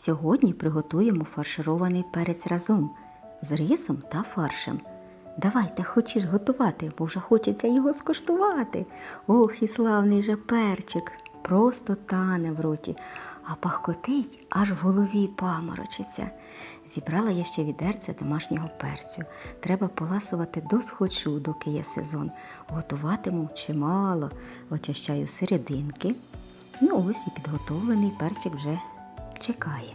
Сьогодні приготуємо фарширований перець разом з рисом та фаршем. Давайте хочеш готувати, бо вже хочеться його скуштувати. Ох, і славний же перчик, просто тане в роті, а пахкотить аж в голові паморочиться. Зібрала я ще відерце домашнього перцю. Треба поласувати досхочу, доки є сезон. Готуватиму чимало, очищаю серединки. Ну ось і підготовлений перчик вже чекає.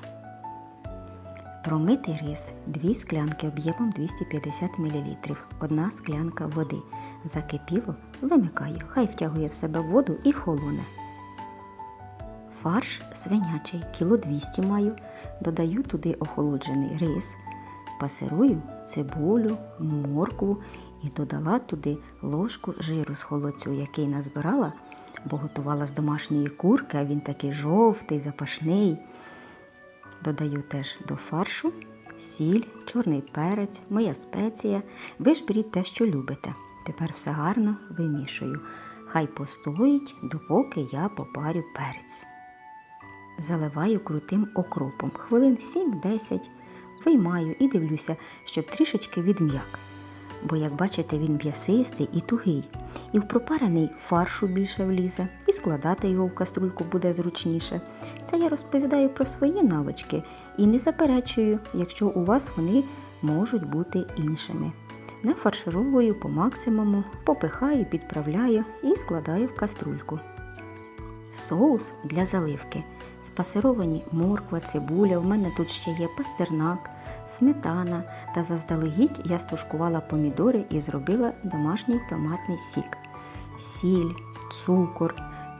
Промитий рис 2 склянки об'ємом 250 мл, одна склянка води. Закипіло, вимикаю, хай втягує в себе воду і холоне. Фарш свинячий, кіло 200 маю, додаю туди охолоджений рис, пасирую цибулю, моркву і додала туди ложку жиру з холодцю, який назбирала, бо готувала з домашньої курки, а він такий жовтий, запашний. Додаю теж до фаршу сіль, чорний перець, моя спеція. Ви ж беріть те, що любите. Тепер все гарно вимішую. Хай постоїть, допоки я попарю перець. Заливаю крутим окропом. Хвилин 7-10 виймаю і дивлюся, щоб трішечки відм'як. Бо, як бачите, він м'ясистий і тугий, і в пропарений фаршу більше влізе, і складати його в каструльку буде зручніше. Це я розповідаю про свої навички і не заперечую, якщо у вас вони можуть бути іншими. Нафаршировую по максимуму, попихаю, підправляю і складаю в каструльку. Соус для заливки. Спасировані морква, цибуля, в мене тут ще є пастернак, сметана та заздалегідь я стушкувала помідори і зробила домашній томатний сік. Сіль, цукор.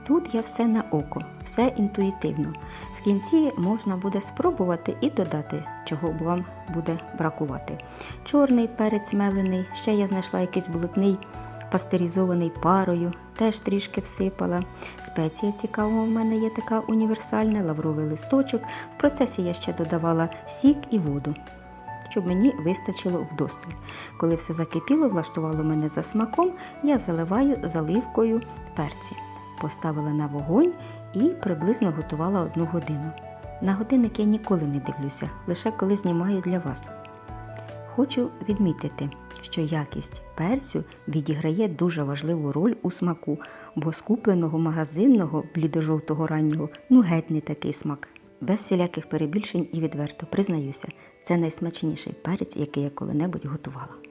Тут я все на око, все інтуїтивно. В кінці можна буде спробувати і додати, чого б вам буде бракувати. Чорний перець мелений, ще я знайшла якийсь блатний пастеризований парою, теж трішки всипала. Спеція цікава в мене є така універсальна, лавровий листочок. В процесі я ще додавала сік і воду, щоб мені вистачило вдосталь. Коли все закипіло, влаштувало мене за смаком, я заливаю заливкою перці. Поставила на вогонь і приблизно готувала одну годину. На годинник я ніколи не дивлюся, лише коли знімаю для вас. Хочу відмітити, що якість перцю відіграє дуже важливу роль у смаку, бо з купленого магазинного блідожовтого раннього ну геть не такий смак. Без всіляких перебільшень і відверто признаюся, це найсмачніший перець, який я коли-небудь готувала.